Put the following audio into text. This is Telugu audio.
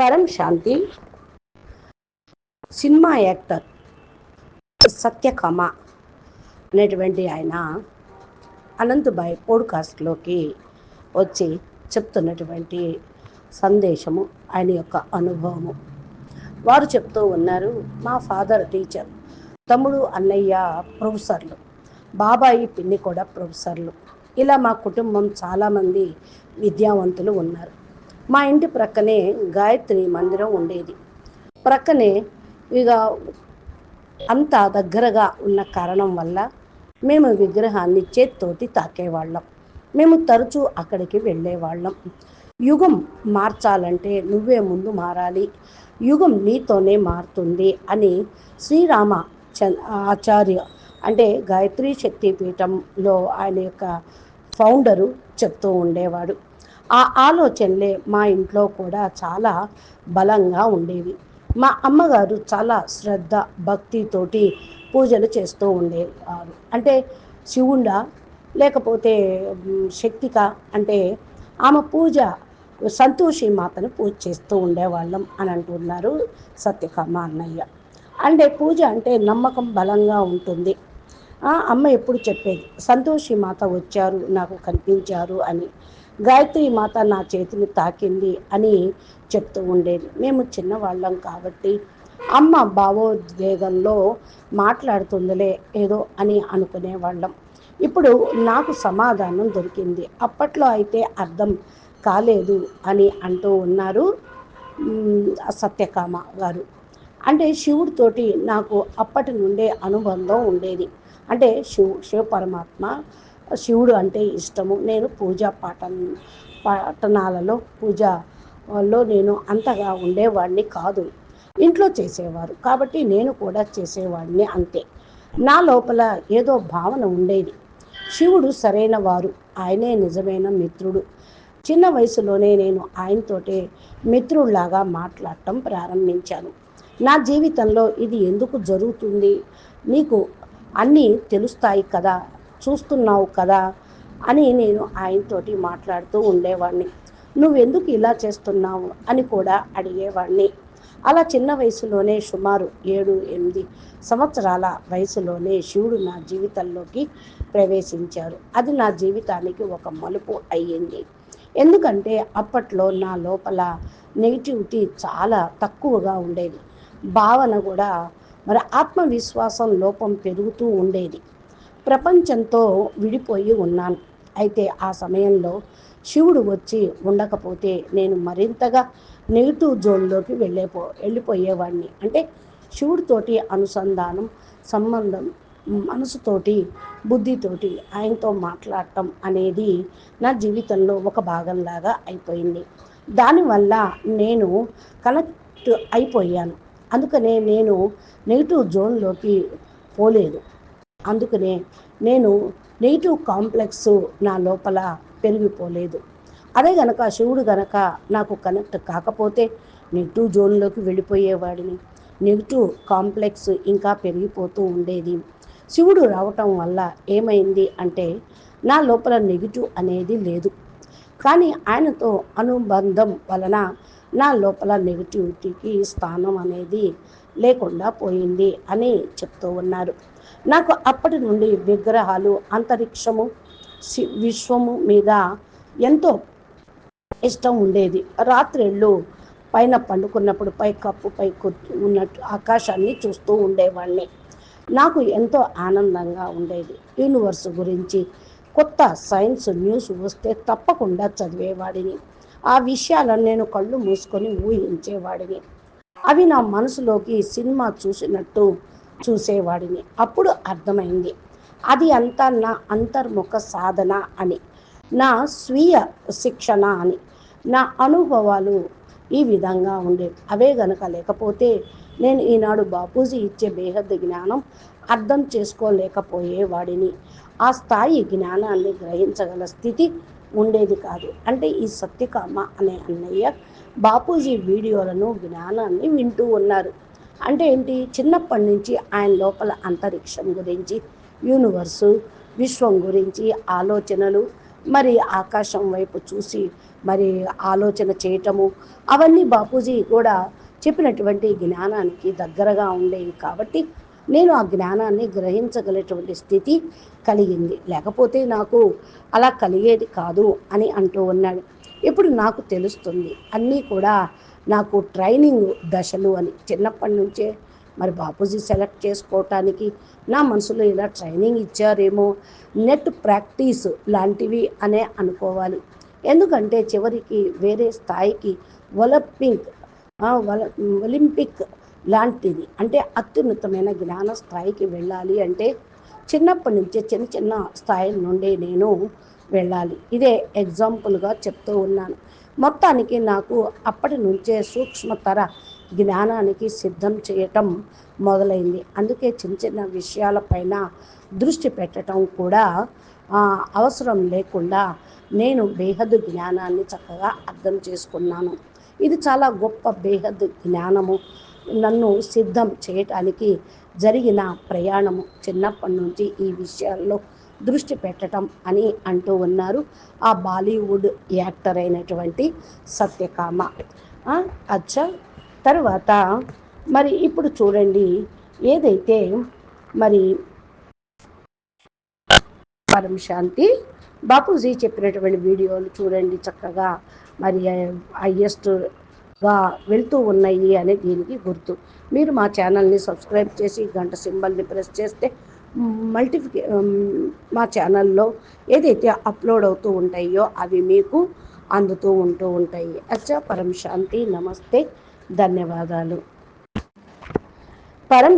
పరం శాంతి. సినిమా యాక్టర్ సత్యకామ అనేటువంటి ఆయన అనంతబాయ్ పోడ్కాస్ట్లోకి వచ్చి చెప్తున్నటువంటి సందేశము ఆయన యొక్క అనుభవము. వారు చెప్తూ ఉన్నారు మా ఫాదర్ టీచర్ తమ్ముడు అన్నయ్య ప్రొఫెసర్లు బాబాయి పిన్ని కూడా ప్రొఫెసర్లు. ఇలా మా కుటుంబం చాలామంది విద్యావంతులు ఉన్నారు. మా ఇంటి ప్రక్కనే గాయత్రి మందిరం ఉండేది. ప్రక్కనే ఇక అంత దగ్గరగా ఉన్న కారణం వల్ల మేము విగ్రహాన్ని చేత్తోటి తాకేవాళ్ళం. మేము తరచూ అక్కడికి వెళ్ళేవాళ్ళం. యుగం మార్చాలంటే నువ్వే ముందు మారాలి. యుగం నీతోనే మారుతుంది అని శ్రీరామ చ ఆచార్య అంటే గాయత్రి శక్తిపీఠంలో ఆయన యొక్క ఫౌండరు చెప్తూ ఉండేవాడు. ఆ ఆలోచనలే మా ఇంట్లో కూడా చాలా బలంగా ఉండేవి. మా అమ్మగారు చాలా శ్రద్ధ భక్తితోటి పూజలు చేస్తూ ఉండేవారు. అంటే శివుండా లేకపోతే శక్తిక అంటే ఆమె పూజ సంతోషి మాతను పూజ చేస్తూ ఉండేవాళ్ళం అని అంటున్నారు సత్యకామ అన్నయ్య. అంటే పూజ అంటే నమ్మకం బలంగా ఉంటుంది. అమ్మ ఎప్పుడు చెప్పేది సంతోషి మాత వచ్చారు నాకు కనిపించారు అని. గాయత్రి మాత నా చేతిని తాకింది అని చెప్తూ ఉండేది. మేము చిన్నవాళ్ళం కాబట్టి అమ్మ భావోద్వేగంలో మాట్లాడుతుందిలే ఏదో అని అనుకునేవాళ్ళం. ఇప్పుడు నాకు సమాధానం దొరికింది. అప్పట్లో అయితే అర్థం కాలేదు అని అంటూ ఉన్నారు సత్యకామ గారు. అంటే శివుడితోటి నాకు అప్పటి నుండే అనుబంధం ఉండేది. అంటే శివు శివ పరమాత్మ శివుడు అంటే ఇష్టము. నేను పూజా పాఠ పట్టణాలలో పూజలో నేను అంతగా ఉండేవాడిని కాదు. ఇంట్లో చేసేవారు. కాబట్టి నేను కూడా చేసేవాడిని అంతే. నా లోపల ఏదో భావన ఉండేది. శివుడు సరైన వారు. ఆయనే నిజమైన మిత్రుడు. చిన్న వయసులోనే నేను ఆయనతోటే మిత్రుల్లాగా మాట్లాడటం ప్రారంభించాను. నా జీవితంలో ఇది ఎందుకు జరుగుతుంది? నీకు అన్నీ తెలుస్తాయి కదా? చూస్తున్నావు కదా అని నేను ఆయనతోటి మాట్లాడుతూ ఉండేవాడిని నువ్వెందుకు ఇలా చేస్తున్నావు? అని కూడా అడిగేవాడిని అలా చిన్న వయసులోనే సుమారు ఏడు ఎనిమిది సంవత్సరాల వయసులోనే శివుడు నా జీవితంలోకి ప్రవేశించారు. అది నా జీవితానికి ఒక మలుపు అయ్యింది. ఎందుకంటే అప్పట్లో నా లోపల నెగిటివిటీ చాలా తక్కువగా ఉండేది. భావన కూడా మరి ఆత్మవిశ్వాసం లోపం పెరుగుతూ ఉండేది. ప్రపంచంతో విడిపోయి ఉన్నాను. అయితే ఆ సమయంలో శివుడు వచ్చి ఉండకపోతే నేను మరింతగా నెగిటివ్ జోన్లోకి వెళ్ళేపో వెళ్ళిపోయేవాడిని అంటే శివుడితోటి అనుసంధానం సంబంధం మనసుతోటి బుద్ధితోటి ఆయనతో మాట్లాడటం అనేది నా జీవితంలో ఒక భాగంలాగా అయిపోయింది. దానివల్ల నేను కనెక్ట్ అయిపోయాను. అందుకనే నేను నెగిటివ్ జోన్లోకి పోలేదు. అందుకనే నేను నెగిటివ్ కాంప్లెక్స్ నా లోపల పెరిగిపోలేదు. అదే గనక శివుడు గనక నాకు కనెక్ట్ కాకపోతే నెగిటివ్ జోన్లోకి వెళ్ళిపోయేవాడిని. నెగిటివ్ కాంప్లెక్స్ ఇంకా పెరిగిపోతూ ఉండేది. శివుడు రావటం వల్ల ఏమైంది అంటే నా లోపల నెగిటివ్ అనేది లేదు. కానీ ఆయనతో అనుబంధం వలన నా లోపల నెగిటివిటీకి స్థానం అనేది లేకుండా పోయింది అని చెప్తూ ఉన్నారు. నాకు అప్పటి నుండి విగ్రహాలు అంతరిక్షము విశ్వము మీద ఎంతో ఇష్టం ఉండేది. రాత్రిళ్ళు పైన పండుకున్నప్పుడు పై కప్పుపై ఉన్నట్టు ఆకాశాన్ని చూస్తూ ఉండేవాడిని నాకు ఎంతో ఆనందంగా ఉండేది. యూనివర్స్ గురించి కొత్త సైన్స్ న్యూస్ వస్తే తప్పకుండా చదివేవాడిని. ఆ విషయాలను నేను కళ్ళు మూసుకొని ఊహించేవాడిని. అవి నా మనసులోకి సినిమా చూసినట్టు చూసేవాడిని. అప్పుడు అర్థమైంది. అది అంతా నా అంతర్ముఖ సాధన అని నా స్వీయ శిక్షణ అని నా అనుభవాలు ఈ విధంగా ఉండేవి. అవే గనక లేకపోతే నేను ఈనాడు బాపూజీ ఇచ్చే బేహద్ జ్ఞానం అర్థం చేసుకోలేకపోయేవాడిని. ఆ స్థాయి జ్ఞానాన్ని గ్రహించగల స్థితి ఉండేది కాదు. అంటే ఈ సత్యకామ అనే అన్నయ్య బాపూజీ వీడియోలను జ్ఞానాన్ని వింటూ ఉన్నారు. అంటే ఏంటి? చిన్నప్పటి నుంచి ఆయన లోపల అంతరిక్షం గురించి యూనివర్సు విశ్వం గురించి ఆలోచనలు మరి ఆకాశం వైపు చూసి మరి ఆలోచన చేయటము అవన్నీ బాపూజీ కూడా చెప్పినటువంటి జ్ఞానానికి దగ్గరగా ఉండేవి కాబట్టి నేను ఆ జ్ఞానాన్ని గ్రహించగలటువంటి స్థితి కలిగింది. లేకపోతే నాకు అలా కలిగేది కాదు అని అంటూ ఉన్నాడు. ఇప్పుడు నాకు తెలుస్తుంది. అన్నీ కూడా నాకు ట్రైనింగ్ దశలు అని చిన్నప్పటి నుంచే మరి బాపూజీ సెలెక్ట్ చేసుకోవటానికి నా మనసులో ఇలా ట్రైనింగ్ ఇచ్చారేమో నెట్ ప్రాక్టీస్ లాంటివి అనే అనుకోవాలి. ఎందుకంటే చివరికి వేరే స్థాయికి ఒలింపిక్ ఒలింపిక్ లాంటిది. అంటే అత్యున్నతమైన జ్ఞాన స్థాయికి వెళ్ళాలి అంటే చిన్నప్పటి నుంచే చిన్న చిన్న స్థాయి నుండి నేను వెళ్ళాలి. ఇదే ఎగ్జాంపుల్గా చెప్తూ ఉన్నాను. మొత్తానికి నాకు అప్పటి నుంచే సూక్ష్మతర జ్ఞానానికి సిద్ధం చేయటం మొదలైంది. అందుకే చిన్న చిన్న విషయాలపైన దృష్టి పెట్టడం కూడా అవసరం లేకుండా నేను బేహద్ జ్ఞానాన్ని చక్కగా అర్థం చేసుకున్నాను. ఇది చాలా గొప్ప బేహద్ జ్ఞానము. నన్ను సిద్ధం చేయటానికి జరిగిన ప్రయాణము చిన్నప్పటి నుంచి ఈ విషయాల్లో దృష్టి పెట్టడం అని అంటూ ఉన్నారు. ఆ బాలీవుడ్ యాక్టర్ అయినటువంటి సత్యకామ. అచ్చా. తర్వాత మరి ఇప్పుడు చూడండి ఏదైతే మరి పరం శాంతి బాపూజీ చెప్పినటువంటి వీడియోలు చూడండి చక్కగా. మరి గా వెళ్తూ ఉన్నాయి అనే దీనికి గుర్తు. మీరు మా ఛానల్ని సబ్స్క్రైబ్ చేసి గంట సింబల్ని ప్రెస్ చేస్తే మల్టిఫికే మా ఛానల్లో ఏదైతే అప్లోడ్ అవుతూ ఉంటాయో అవి మీకు అందుతూ ఉంటూ ఉంటాయి. అచ్చా పరం శాంతి నమస్తే ధన్యవాదాలు. పరం